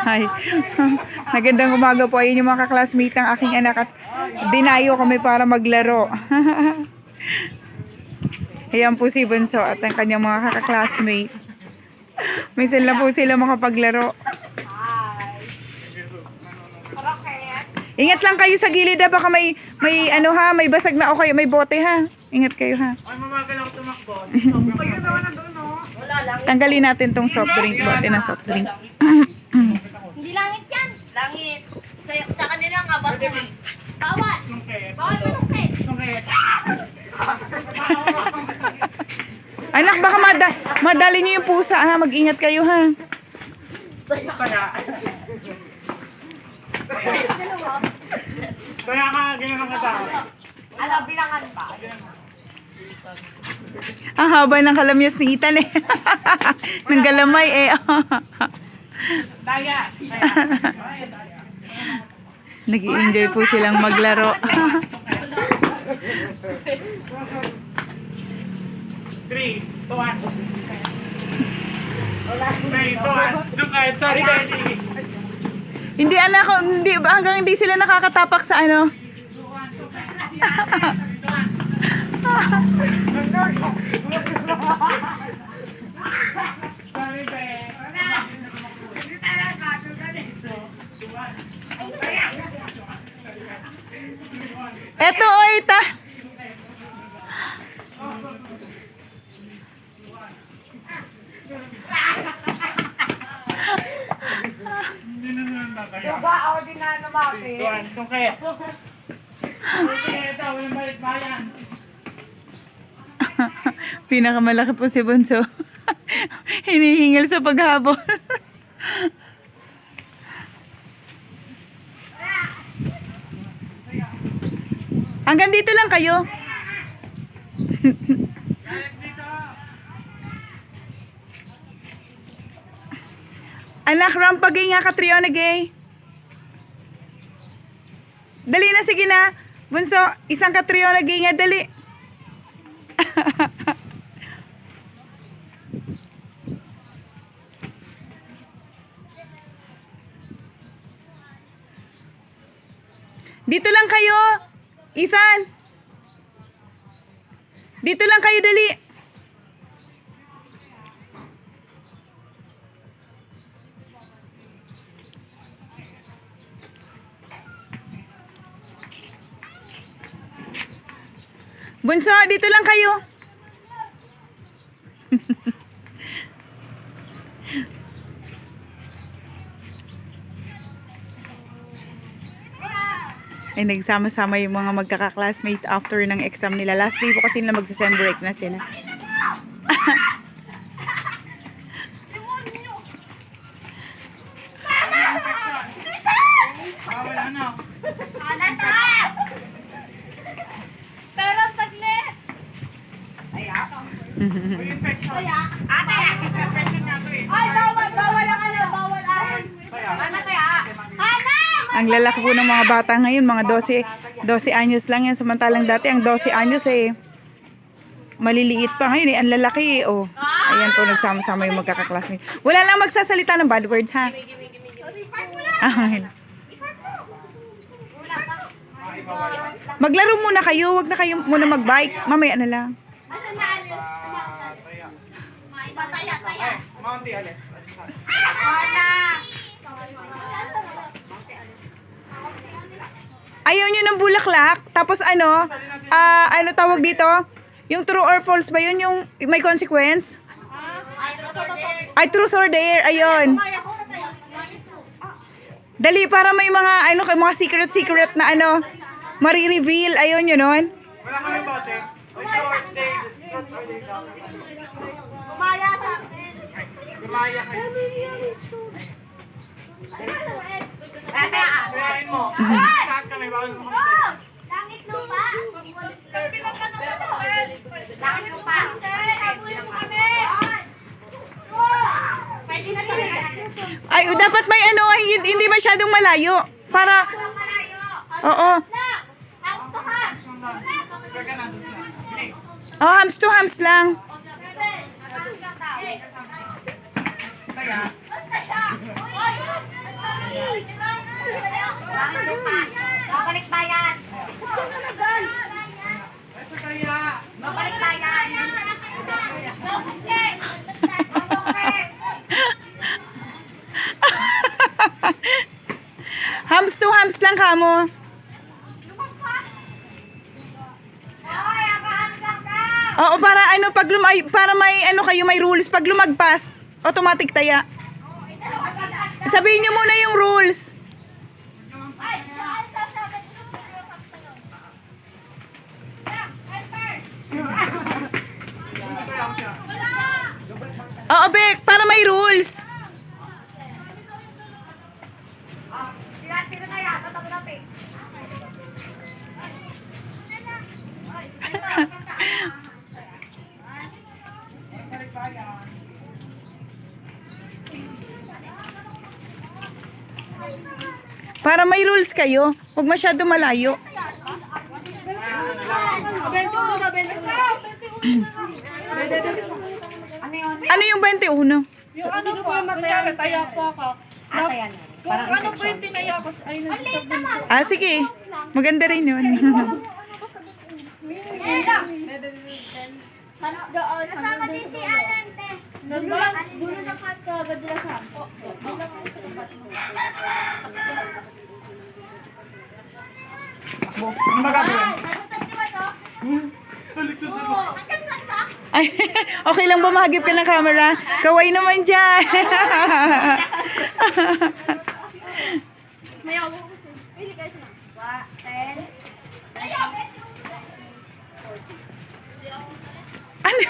Hi. Magandang umaga po. Ayun yung mga kaklasmate ng aking anak at dinayo kami para maglaro. Ayan po si Bunso at ang kanyang mga kaklasmate. Minsan lang po sila makapaglaro. Ingat lang kayo sa gilid ha. Baka may, may ano ha, may basag na o kayo, may bote ha. Ingat kayo ha. Ay, mamagal ako tumakbo. Tanggalin natin tong soft drink, bote ng soft drink. Hindi langit yan. Langit. Sa, sa kanila nga, bato. Bawal. Bawal manungkit. Anak, baka mada madali niyo yung pusa ha. Mag-ingat kayo ha. Kaya. Ka, ganyan ang katao. Ano, bilangan pa. Ang haba ng kalamyas ni Ethan eh. ng galamay eh. Daya. nag enjoy po silang maglaro. Three, two, one. Three, two, one. Doon kahit, sorry, Daddy. hindi anak ko, hindi, hanggang hindi sila nakakatapak sa ano. Eto o Ethan. Hindi na naman. Ba, ako din na lumapi. Three, two, one. Sungkit. Sungkit, ito. Walang balik bayan. Pinakamalaki po si Bunso. Hinihingal sa paghabol. Hanggang dito lang kayo. Anak, rampagay nga ka trio na gay. Dali na, sige na. Bunso, isang katrio na gay nga, dali. Lang kayo. Ethan. Dito lang kayo, dali. Bunso, dito lang kayo. Ay nagsama-sama yung mga magkaka-classmate after ng exam nila. Last day po kasi nila magsa-sem break na sila. Ah! Pero saglit. Kaya, ate. Infection nga to eh. Ay, bawal, bawal ang ano, bawal ang. Ano kaya? Hana! Ang lalaki po ng mga bata ngayon, mga 12, 12 anyos lang yan. Samantalang dati, ang 12 anyos eh, maliliit pa ngayon eh. Ang lalaki eh, oh. Ayan po, nagsama-sama yung magkaka-classmate. Wala lang magsasalita ng bad words, ha? Ah. Maglaro muna kayo, wag na kayo muna mag-bike. Mamaya na lang. Ano maalis? Taya. Mounty, alis. Hana! Ayaw nyo ng bulaklak, tapos ano, ah, ano tawag dito? Yung true or false ba yun? Yung may consequence? Ay, truth or dare, ayun. Dali, para may mga, ano, mga secret-secret na ano, marireveal, ayun yun nun. Wala kami bote. Kumaya sa akin. Gumaya kayo. Ate, Kuyain mo. Taas kami, bawal mo! Langit no pa? Langit no pa? Habulin mo talaga. Ay, dapat may ano, hindi, masyadong malayo. Para, oo. Oh, hams to hams lang. Kaya. Babalik bayan. Babalik bayan. Hams to hams lang kamo. Oo, para ano, pag lumay, para may ano kayo, may rules. Pag lumagpas, automatic taya. Sabihin niyo muna yung rules. Oo, Bek, Para may rules kayo. Huwag masyado malayo. Ano yung 21? Yung ano po yung matayari, taya po ako. Ate yan. Kung ano po yung tinaya ko, ay nagsasabi ko. Ah, sige. Maganda rin yun. Doon, Kasama din si Alan, te. Doon na kat ka, sa. Ano magagawin? Ay, okay lang ba mahagip ka ng camera? Kaway naman dyan. May ako. Ten. ano?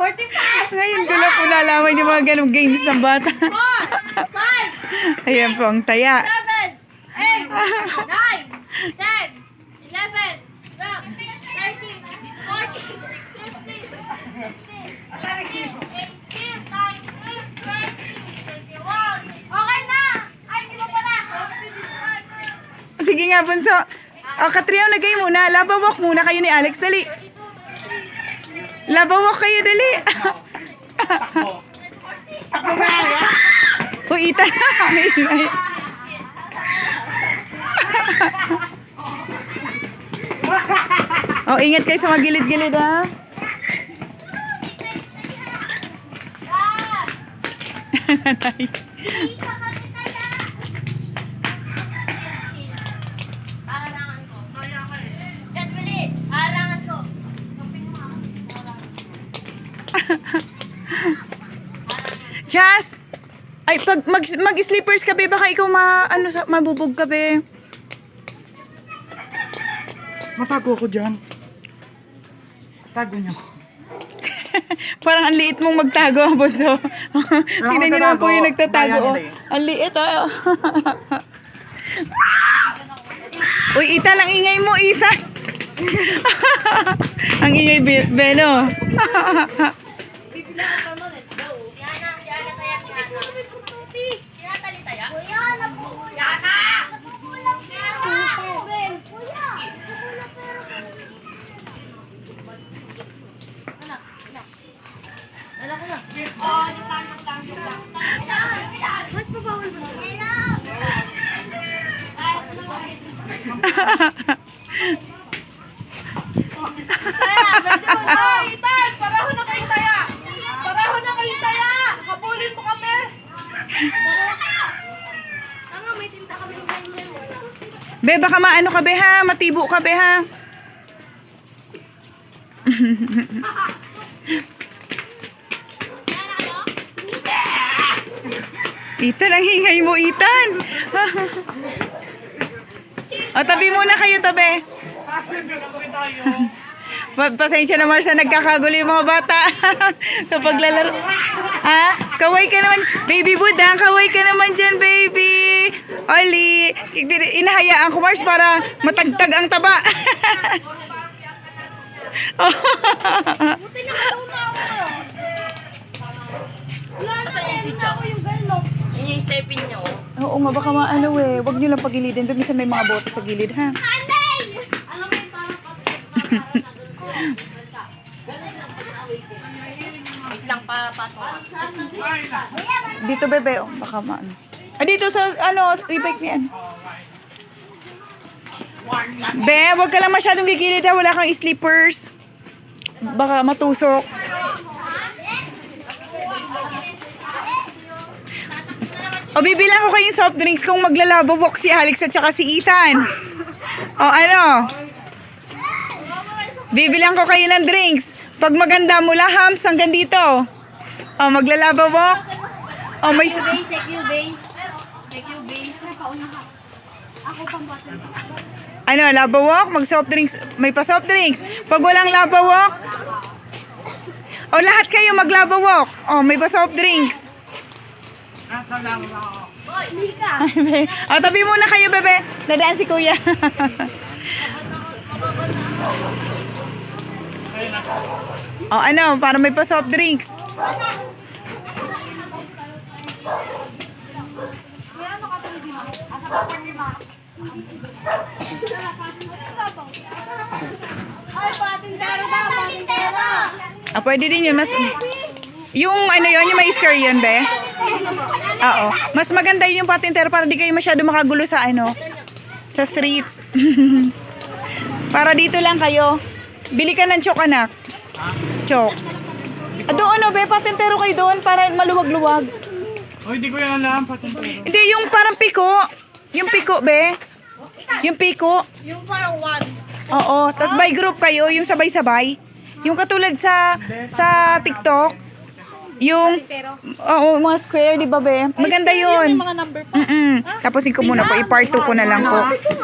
45! Ngayon ko lang po nalaman yung mga ganong games ng bata. 5! Ayan po ang taya. 7! 8! 9! 10! 11! 12! 13! 14! 15! 16! 17! 18! 19! 20! 21! Okay na! Ay, di ba pala? Sige nga, Bunso. O, Katriyaw, nagay muna. Labawak muna kayo ni Alex. Dali. Labawak kayo, dali. o, ita o, ingat kayo sa mga gilid-gilid, ha? Jazz! Ay, pag mag, mag-sleepers ka, be, baka ikaw ma, ano, sa, mabubog ka, be. Matago ako dyan. Tago niyo. Parang ang liit mong magtago, Bunso. Tingnan niyo naman po yung nagtatago. Oh. Ang liit, oh. Uy, Ethan, ang ingay mo, Ethan. ang ingay, Be- Beno. Si Ana, si Ana kaya si Ana. Si Natalie Taya? Kuya, napukulang. Yana! Napukulang pera. Kuya, napukulang pera. Oh, di pa nang lang lang. Ba't pa bawal ba siya? Ay, Itan! Paraho na kayo taya! Paraho na kayo taya! Habulin mo kami! Ano, may tinta kami ng ganyan. Be, baka maano ka, be, ha? Matibo ka, be, ha? Ethan, ang mo, Ethan. o, tabi muna kayo, tabi. Pa- Pasensya na Marsa, nagkakagulo yung mga bata sa paglalaro. Ha? Kaway ka naman. Baby Budang, kaway ka naman dyan, baby. Oli, inahayaan ko Mars para matagtag ang taba. Yung stepin niyo. Oo nga, baka maano eh. Huwag nyo lang pagilidin. Doon minsan may mga bote sa gilid, ha? Anday! Alam mo yung parang Wait lang pa, pato. Dito, bebe. Oh, baka maano. Ah, dito sa, ano, i-bike niyan. Be, wag ka lang masyadong gigilid ha. Wala kang sleepers. Baka matusok. O, bibilang ko kayong soft drinks kung maglalabobok si Alex at saka si Ethan. O, ano? Bibilang ko kayo ng drinks. Pag maganda mula hams hanggang dito. O, maglalabobok. O, may... Take you base. Ano, labawok, mag soft drinks, may pa soft drinks. Pag walang labawok, o lahat kayo maglabawok. O, may pa soft drinks. Hindi ka. o, tabi muna kayo, bebe. Dadaan si kuya. o, ano, para may pa soft drinks. Ay, patintero daw, patintero. Ah, pwede din yun. Mas, yung ano yun, yung may scare yun, be? Oo. Mas maganda yun yung patintero para di kayo masyado makagulo sa ano, sa streets. para dito lang kayo. Bili ka ng chok, anak. Chok. Ah, doon, ano, be? Patintero kayo doon para maluwag-luwag. Oh, hindi ko yan alam. Patintero. Hindi, yung parang piko. Yung piko, be. Yung piko. Yung parang one. Oo. Tapos by group kayo, yung sabay-sabay. Yung katulad sa sa TikTok. Yung, oo, mga square, di ba, be? Maganda yun. Mga number Mm-mm. Tapusin ko muna po. I-part 2 ko na lang po.